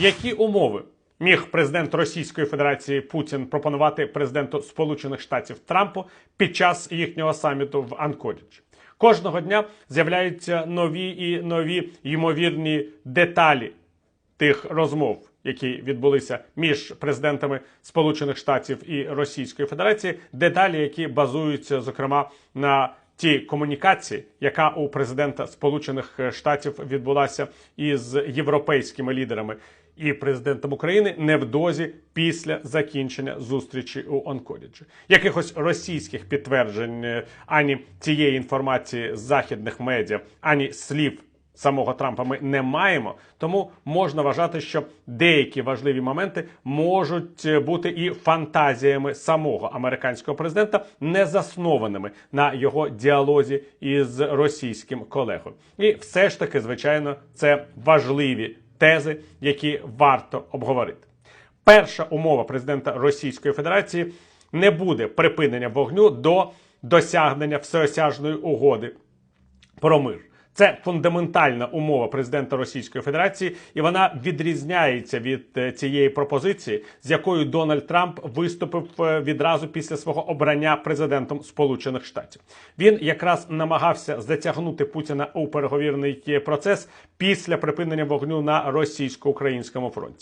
Які умови міг президент Російської Федерації Путін пропонувати президенту Сполучених Штатів Трампу під час їхнього саміту в Анкоріджі? Кожного дня з'являються нові і нові ймовірні деталі тих розмов, які відбулися між президентами Сполучених Штатів і Російської Федерації, деталі, які базуються зокрема на тій комунікації, яка у президента Сполучених Штатів відбулася із європейськими лідерами і президентом України невдовзі після закінчення зустрічі у Анкоріджі. Якихось російських підтверджень е, ані цієї інформації з західних медіа, ані слів самого Трампа ми не маємо, тому можна вважати, що деякі важливі моменти можуть е, бути і фантазіями самого американського президента, не заснованими на його діалозі із російським колегою. І все ж таки, звичайно, це важливі тези, які варто обговорити. Перша умова президента Російської Федерації не буде припинення вогню до досягнення всеосяжної угоди про мир. Це фундаментальна умова президента Російської Федерації, і вона відрізняється від е, цієї пропозиції, з якою Дональд Трамп виступив е, відразу після свого обрання президентом Сполучених Штатів. Він якраз намагався затягнути Путіна у переговірний процес після припинення вогню на російсько-українському фронті.